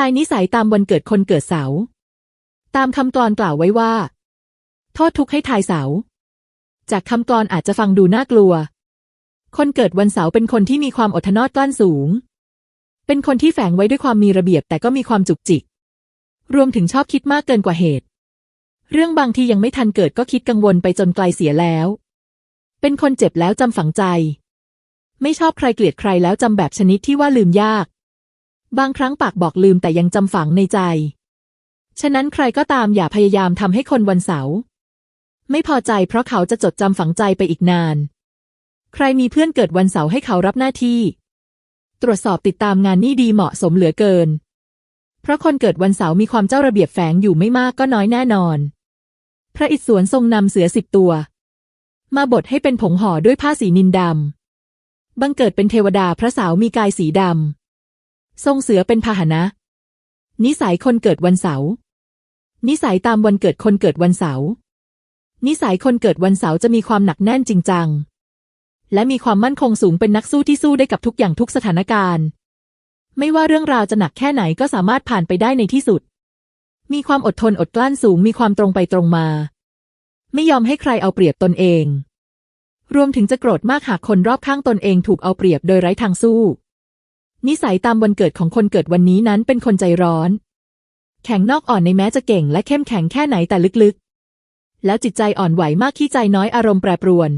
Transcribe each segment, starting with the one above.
ทายนิสัยตามวันเกิดคนเกิดเสาร์ตามคำกลอนกล่าวไว้ว่า โทษทุกข์ให้ทายเสาร์จากคำกลอนอาจจะฟังดูน่ากลัว คนเกิดวันเสาร์เป็นคนที่มีความอดทนอดกลั้นสูง เป็นคนที่แฝงไว้ด้วยความมีระเบียบแต่ก็มีความจุกจิก รวมถึงชอบคิดมากเกินกว่าเหตุ เรื่องบางทียังไม่ทันเกิดก็คิดกังวลไปจนไกลเสียแล้ว เป็นคนเจ็บแล้วจำฝังใจ ไม่ชอบใครเกลียดใครแล้วจำแบบชนิดที่ว่าลืมยาก บางครั้งปากบอกลืมแต่ยังจำฝังในใจ ฉะนั้นใครก็ตามอย่าพยายามทำให้คนวันเสาร์ไม่พอใจเพราะเขาจะจดจำฝังใจไปอีกนาน ใครมีเพื่อนเกิดวันเสาร์ให้เขารับหน้าที่ ตรวจสอบติดตามงานนี่ดีเหมาะสมเหลือเกิน เพราะคนเกิดวันเสาร์มีความเจ้าระเบียบแฝงอยู่ไม่มากก็น้อยแน่นอน พระอิศวรทรงนำเสือสิบตัว มาบดให้เป็นผงห่อด้วยผ้าสีนินดำบังเกิดเป็นเทวดาพระสาวมีกายสีดำ ทรงเสือเป็นพาหนะ นิสัยคนเกิดวันเสาร์นิสัยตามวันเกิดคนเกิดวันเสาร์นิสัยคนเกิดวันเสาร์จะมีความหนักแน่นจริงจัง และมีความมั่นคงสูงเป็นนักสู้ที่สู้ได้กับทุกอย่างทุกสถานการณ์ ไม่ว่าเรื่องราวจะหนักแค่ไหนก็สามารถผ่านไปได้ในที่สุด มีความอดทนอดกลั้นสูงมีความตรงไปตรงมา ไม่ยอมให้ใครเอาเปรียบตนเอง รวมถึงจะโกรธมากหากคนรอบข้างตนเองถูกเอาเปรียบโดยไร้ทางสู้ นิสัยตามวันเกิดของคนเกิดวันนี้นั้นเป็นคนใจร้อน แข็งนอกอ่อนในแม้จะเก่งและเข้มแข็งแค่ไหนแต่ลึกๆ แล้วจิตใจอ่อนไหวมากขี้ใจน้อยอารมณ์แปรปรวน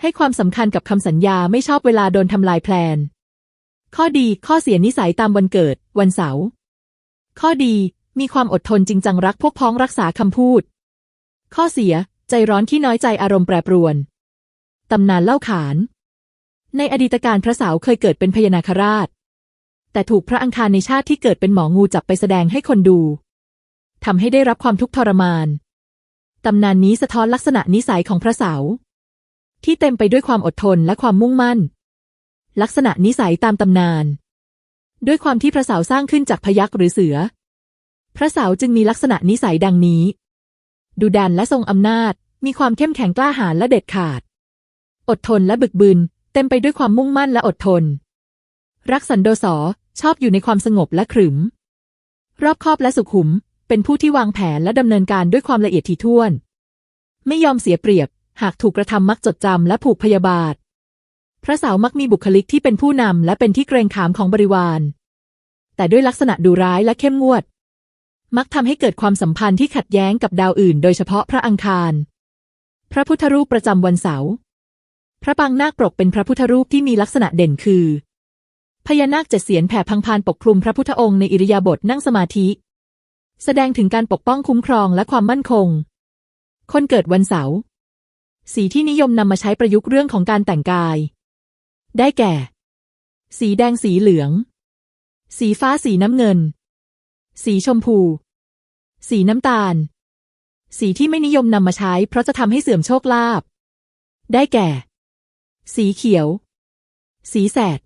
ให้ความสำคัญกับคำสัญญาไม่ชอบเวลาโดนทำลายแพลน ข้อดีข้อเสียนิสัยตามวันเกิด วันเสาร์ข้อดีมีความอดทนจริงจังรักพวกพ้องรักษาคำพูด ข้อเสีย ใจร้อนขี้น้อยใจอารมณ์แปรปรวน ตำนานเล่าขาน ในอดีตการพระสาวเคยเกิดเป็นพญานาคราช แต่ถูกพระอังคารในชาติที่เกิดเป็นหมองูจับไปแสดงให้คนดูทำให้ได้รับความทุกข์ทรมาน ตำนานนี้สะท้อนลักษณะนิสัยของพระสาว ที่เต็มไปด้วยความอดทนและความมุ่งมั่น ลักษณะนิสัยตามตำนาน ด้วยความที่พระสาวสร้างขึ้นจากพยักหรือเสือ พระสาวจึงมีลักษณะนิสัยดังนี้ดุดันและทรงอำนาจ มีความเข้มแข็งกล้าหาญและเด็ดขาด อดทนและบึกบึน ต็มไปด้วยความมุ่งมั่นและอดทน รักสันโดษอชอบอยู่ในความสงบและขรึม รอบคอบและสุขุม เป็นผู้ที่วางแผนและดำเนินการด้วยความละเอียดถี่ถ้วน ไม่ยอมเสียเปรียบ หากถูกกระทำมักจดจำและผูกพยาบาท พระสาวมักมีบุคลิกที่เป็นผู้นำและเป็นที่เกรงขามของบริวาร แต่ด้วยลักษณะดุร้ายและเข้มงวด มักทำให้เกิดความสัมพันธ์ที่ขัดแย้งกับดาวอื่น โดยเฉพาะพระอังคาร พระพุทธรูปประจำวันเสาร์ พระปางนาคปกเป็นพระพุทธรูปที่มีลักษณะเด่นคือ พญานาคเจ็ดเสียนแผ่พังพานปกคลุมพระพุทธองค์ในอิริยาบถนั่งสมาธิ แสดงถึงการปกป้องคุ้มครองและความมั่นคง คนเกิดวันเสาร์สีที่นิยมนำมาใช้ประยุกต์เรื่องของการแต่งกาย ได้แก่ สีแดงสีเหลือง สีฟ้าสีน้ำเงิน สีชมพู สีน้ำตาล สีที่ไม่นิยมนำมาใช้เพราะจะทำให้เสื่อมโชคลาภได้แก่ สีเขียว สีแสด